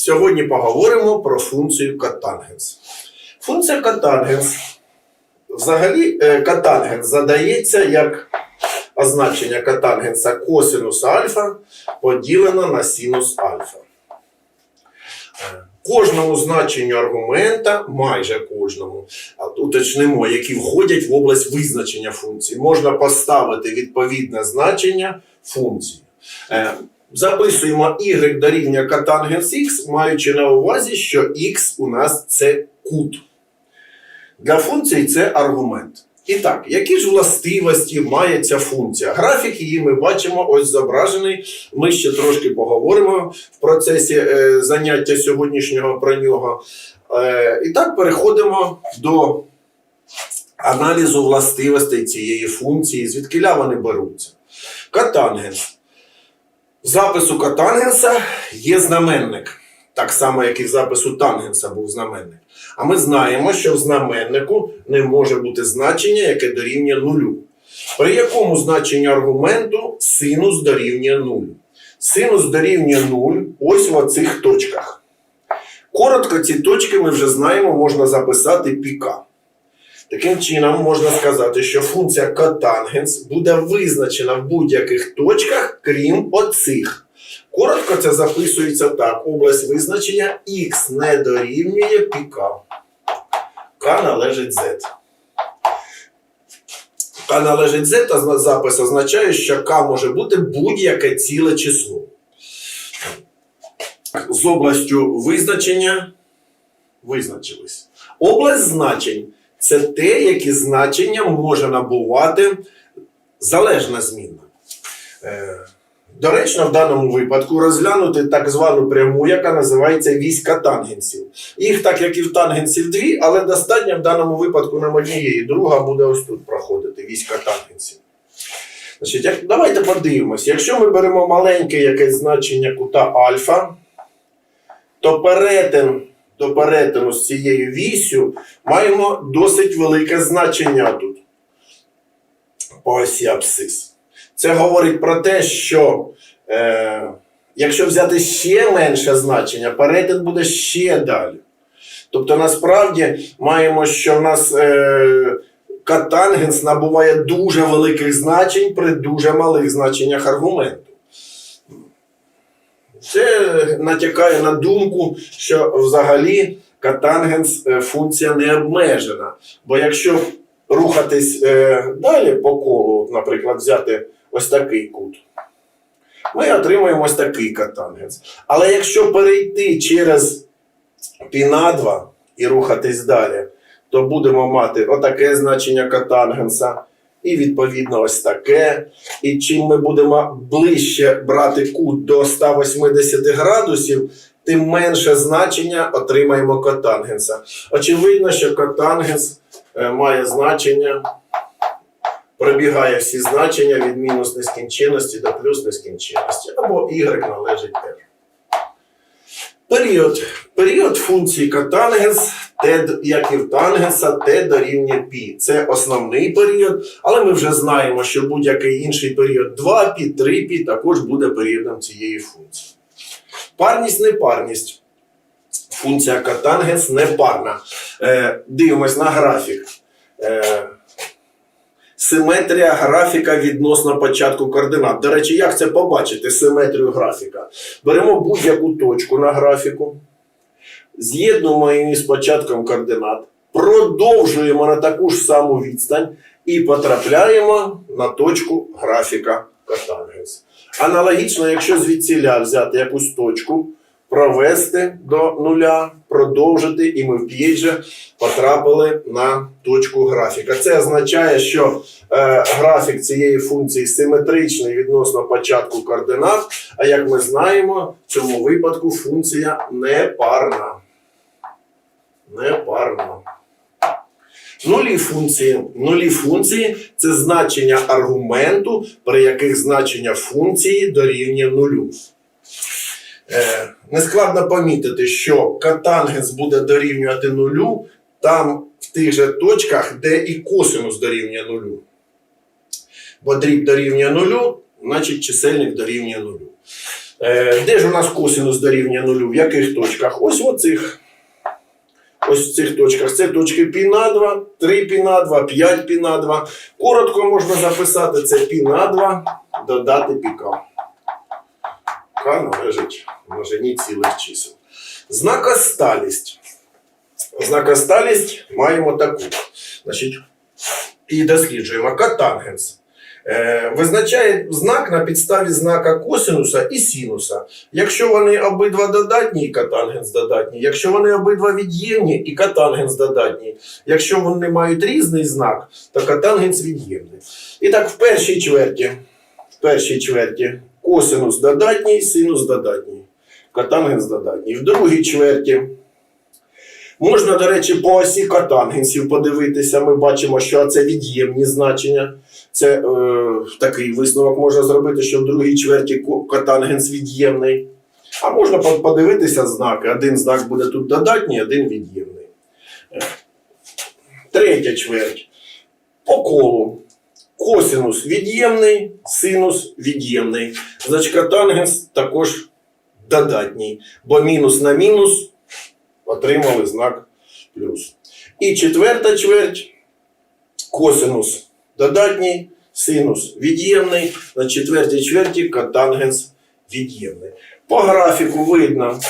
Сьогодні поговоримо про функцію котангенс. Функція котангенс. Взагалі, е, котангенс задається як означення котангенса косинус альфа поділено на синус альфа. Е, Кожному значенню аргумента, майже кожному, уточнимо, які входять в область визначення функції, можна поставити відповідне значення функції. Записуємо y дорівнює котангенс x, маючи на увазі, що x у нас це кут. Для функції це аргумент. І так, які ж властивості має ця функція? Графік її ми бачимо ось зображений. Ми ще трошки поговоримо в процесі е, заняття сьогоднішнього про нього. Е, і так переходимо до аналізу властивостей цієї функції, звідкиля вони беруться. Котангенс. Запису котангенса є знаменник. Так само, як і в запису тангенса був знаменник. А ми знаємо, що в знаменнику не може бути значення, яке дорівнює нулю. При якому значенні аргументу синус дорівнює нулю? Синус дорівнює 0 ось в оцих точках. Коротко ці точки ми вже знаємо, можна записати піка. Таким чином, можна сказати, що функція котангенс буде визначена в будь-яких точках, крім оцих. Коротко це записується так: область визначення х не дорівнює піка. К належить z. К належить z, а зна- запис означає, що К може бути будь-яке ціле число. З областю визначення визначились. Область значень це те, які значення може набувати залежна змінна. Е, Доречно в даному випадку розглянути так звану пряму, яка називається віська тангенсів. Їх так, як і в тангенсів дві, але достатньо в даному випадку нам однієї. Друга буде ось тут проходити віська тангенсів. Значить, як, давайте подивимось. Якщо ми беремо маленьке якесь значення кута альфа, то перетин до перетину з цією вісю маємо досить велике значення тут по осі абсцис. Це говорить про те, що е, якщо взяти ще менше значення, перетин буде ще далі. Тобто, насправді маємо, що в нас е, катангенс набуває дуже великих значень при дуже малих значеннях аргументу. Це натякає на думку, що взагалі катангенс е, функція не обмежена. Бо якщо рухатись е, далі по колу, наприклад, взяти ось такий кут, ми отримуємо ось такий катангенс. Але якщо перейти через піна 2 і рухатись далі, то будемо мати отаке значення катангенса. І відповідно ось таке. І чим ми будемо ближче брати кут до 180 градусів, тим менше значення отримаємо котангенса. Очевидно, що котангенс е, має значення, пробігає всі значення від мінус нескінченності до плюс нескінченності, або y належить r. Період. Період функції котангенс, t, як і в тангенса, t дорівнює π. Це основний період, але ми вже знаємо, що будь-який інший період 2π, 3π також буде періодом цієї функції. Парність, непарність. Функція котангенс непарна. Е, дивимось на графік. Е, Симетрія графіка відносно початку координат. До речі, як це побачити симетрію графіка? Беремо будь-яку точку на графіку, з'єднуємо її з початком координат, продовжуємо на таку ж саму відстань і потрапляємо на точку графіка котангенс. Аналогічно, якщо звідсіля взяти якусь точку, провести до нуля, продовжити, і ми в п'єджі потрапили на точку графіка. Це означає, що е, графік цієї функції симетричний відносно початку координат, а як ми знаємо, в цьому випадку функція непарна. Непарна. Нулі функції. Нулі функції це значення аргументу, при яких значення функції дорівнює нулю. Е, нескладно помітити, що котангенс буде дорівнювати нулю там в тих же точках, де і косинус дорівнює нулю. Бо дріб дорівнює нулю, значить чисельник дорівнює нулю. Е, де ж у нас косинус дорівнює нулю? В яких точках? Ось в оцих. Ось в цих точках. Це точки π на 2, 3 π на 2, 5 π на 2. Коротко можна записати це π на 2, додати піка. К належить множині цілих чисел. Знакосталість. Знакосталість маємо таку. Значить, і досліджуємо катангенс. Е, визначає знак на підставі знака косинуса і синуса. Якщо вони обидва додатні, і катангенс додатній. Якщо вони обидва від'ємні, і катангенс додатній. Якщо вони мають різний знак, то катангенс від'ємний. І так, в першій чверті, в першій чверті косинус додатній, синус додатній. Катангенс додатній. В другій чверті Можна, до речі, по осі катангенсів подивитися. Ми бачимо, що це від'ємні значення. Це е, такий висновок можна зробити, що в другій чверті катангенс від'ємний. А можна подивитися знаки. Один знак буде тут додатній, один від'ємний. Е, Третя чверть. По колу. Косинус від'ємний, синус від'ємний. Значить, катангенс також додатній, бо мінус на мінус отримали знак плюс. І четверта чверть косинус додатній, синус від'ємний. На четвертій чверті катангенс від'ємний. По графіку видно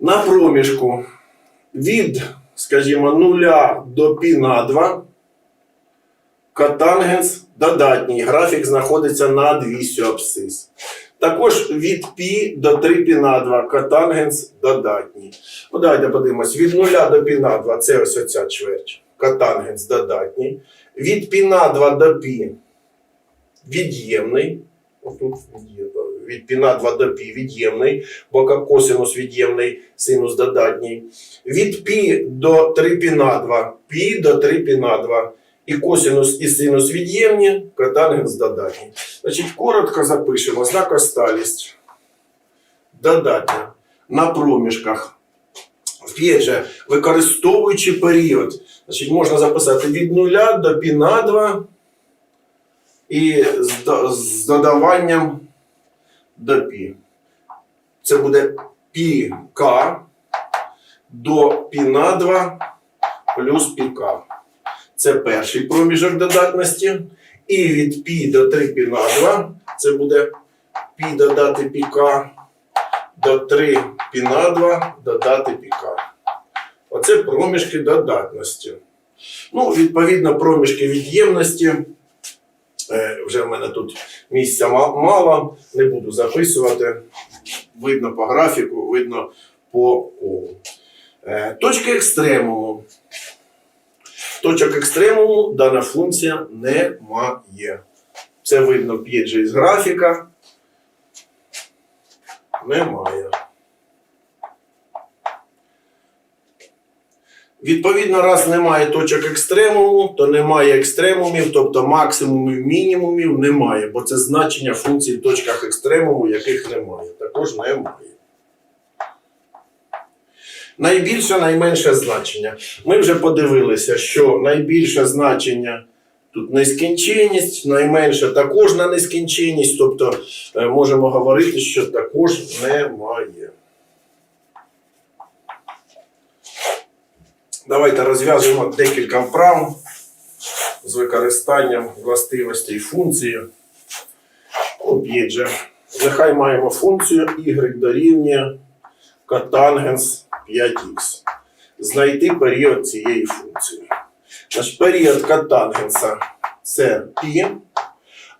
на проміжку від, скажімо, 0 до π на 2 катангенс додатній. Графік знаходиться над вісю абсцис. Також від π до 3 π на 2 катангенс додатній. Ну, давайте подивимось. Від 0 до π на 2 це ось оця чверть. Катангенс додатній. Від π на 2 до π від'ємний. Отут від'ємний. Від π на 2 до π від'ємний, бо ка- косинус від'ємний, синус додатній. Від π до 3 π на 2, π до 3 π на 2. і косинус і синус від'ємні, катангенс додатні. Значить, коротко запишемо знакосталість додатня на проміжках. Вп'є же, використовуючи період, значить, можна записати від нуля до пі на 2 і з додаванням до пі. Це буде пі К до пі на 2 плюс пі К. Це перший проміжок додатності. І від π до 3 π на 2 це буде π додати πk до 3 π на 2 додати πk. Оце проміжки додатності. Ну, відповідно, проміжки від'ємності. Е, вже в мене тут місця ма- мало, не буду записувати. Видно по графіку, видно по колу. Е, точки екстремуму. Точок екстремуму дана функція не має. Це видно же із графіка. Немає. Відповідно, раз немає точок екстремуму, то немає екстремумів, тобто максимумів, мінімумів немає, бо це значення функцій в точках екстремуму, яких немає. Також немає. Найбільше, найменше значення. Ми вже подивилися, що найбільше значення тут нескінченність, найменше також на нескінченність, тобто е, можемо говорити, що також немає. Давайте розв'яжемо декілька вправ з використанням властивостей функції. Опять же, нехай маємо функцію y дорівнює котангенс 5х. Знайти період цієї функції. Значить, період котангенса це π,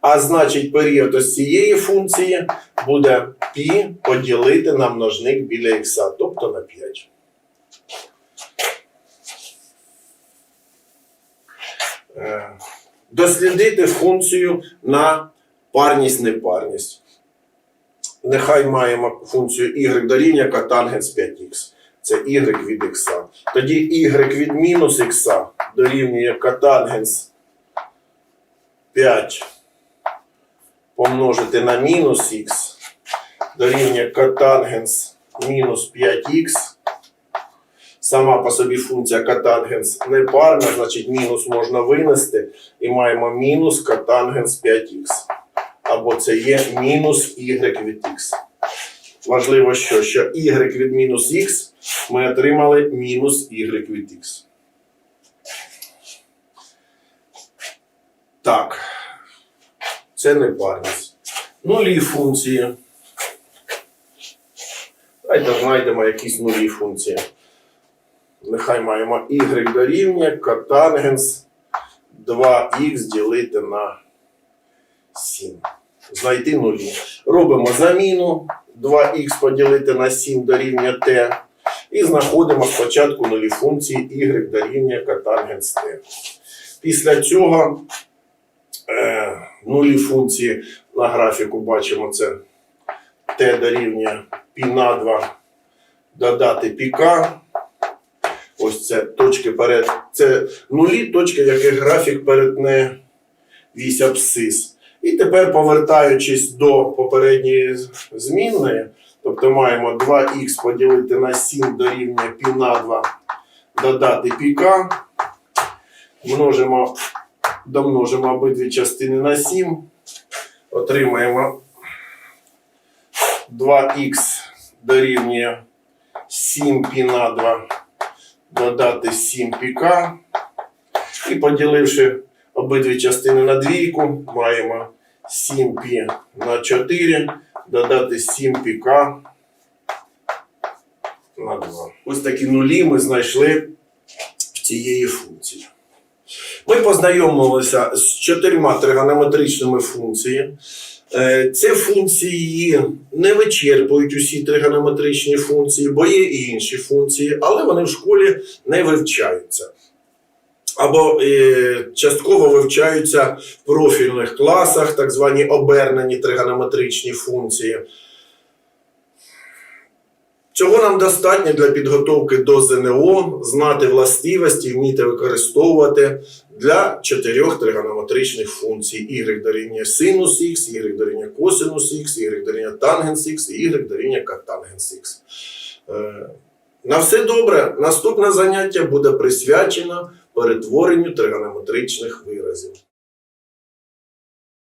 а значить період ось цієї функції буде π поділити на множник біля х, тобто на 5. Е, Дослідити функцію на парність-непарність. Нехай маємо функцію y дорівнює котангенс 5х. Це y від х. Тоді y від мінус х дорівнює котангенс 5 помножити на мінус х дорівнює котангенс мінус 5х. Сама по собі функція котангенс непарна, значить мінус можна винести і маємо мінус котангенс 5х. Або це є мінус y від х. важливо, що, що y від мінус х ми отримали мінус y від х. Так. Це не парність. Нулі функції. Давайте знайдемо якісь нулі функції. Нехай маємо y дорівнює котангенс 2х ділити на 7. Знайти нулі. Робимо заміну 2х поділити на 7 дорівнює t. І знаходимо спочатку нулі функції y дорівнює котангенс t. Після цього е, нулі функції на графіку бачимо це t дорівнює π на 2 додати піка. Ось це точки перед. Це нулі точки, яких графік перетне вісь абсцис. І тепер, повертаючись до попередньої змінної, тобто маємо 2х поділити на 7 дорівнює π на 2 додати піка. Множимо, домножимо обидві частини на 7. Отримаємо 2х дорівнює 7 π на 2 додати 7 піка. І поділивши обидві частини на двійку, маємо 7 пі на 4, додати 7 піка на 2. Ось такі нулі ми знайшли в цієї функції. Ми познайомилися з чотирма тригонометричними функціями. Е, Ці функції не вичерпують усі тригонометричні функції, бо є і інші функції, але вони в школі не вивчаються. Або е, частково вивчаються в профільних класах, так звані обернені тригонометричні функції. Цього нам достатньо для підготовки до ЗНО, знати властивості, вміти використовувати для чотирьох тригонометричних функцій. Y дорівнює синус х, y дорівнює косинус х, y дорівнює тангенс х, і y дорівнює котангенс х. Е, На все добре. Наступне заняття буде присвячено перетворенню тригонометричних виразів.